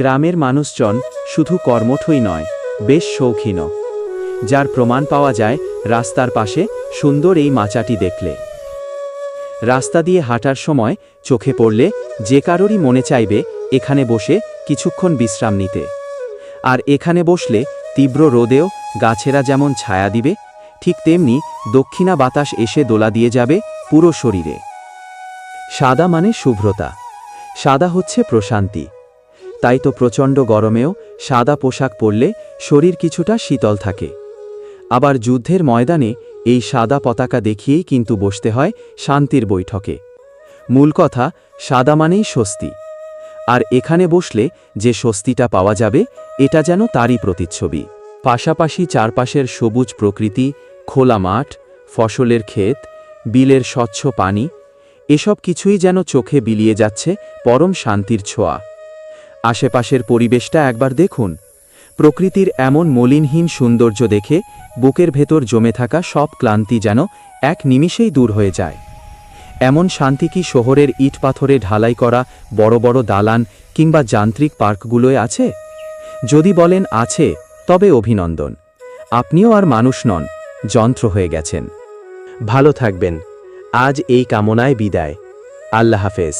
গ্রামের মানুষজন শুধু কর্মঠই নয়, বেশ শৌখিন। যার প্রমাণ পাওয়া যায়, রাস্তার পাশে সুন্দর এই মাচাটি দেখলে। রাস্তা দিয়ে হাঁটার সময় চোখে পড়লে যে কারোরই মনে চাইবে, এখানে বসে কিছুক্ষণ বিশ্রাম নিতে। আর এখানে বসলে তীব্র রোদেও গাছেরা যেমন ছায়া দিবে, ঠিক তেমনি দক্ষিণা বাতাস এসে দোলা দিয়ে যাবে পুরো শরীরে। সাদা মানে শুভ্রতা। সাদা হচ্ছে প্রশান্তি। তাই তো প্রচণ্ড গরমেও সাদা পোশাক পরলে শরীর কিছুটা শীতল থাকে। আবার যুদ্ধের ময়দানে এই সাদা পতাকা দেখিয়েই কিন্তু বসতে হয় শান্তির বৈঠকে। মূল কথা, সাদা মানেই স্বস্তি। আর এখানে বসলে যে স্বস্তিটা পাওয়া যাবে, এটা যেন তারই প্রতিচ্ছবি। পাশাপাশি চারপাশের সবুজ প্রকৃতি, খোলা মাঠ, ফসলের ক্ষেত, বিলের স্বচ্ছ পানি, এসব কিছুই যেন চোখে বিলিয়ে যাচ্ছে পরম শান্তির ছোঁয়া। আশেপাশের পরিবেশটা একবার দেখুন। প্রকৃতির এমন মলিনহীন সৌন্দর্য দেখে বুকের ভেতর জমে থাকা সব ক্লান্তি যেন এক নিমিষেই দূর হয়ে যায়। এমন শান্তি কি শহরের ইট পাথরে ঢালাই করা বড় বড় দালান কিংবা যান্ত্রিক পার্কগুলোয় আছে? যদি বলেন আছে, তবে অভিনন্দন। আপনিও আর মানুষ নন, যন্ত্র হয়ে গেছেন। ভালো থাকবেন। আজ এই কামনায় বিদায়। আল্লাহ হাফেজ।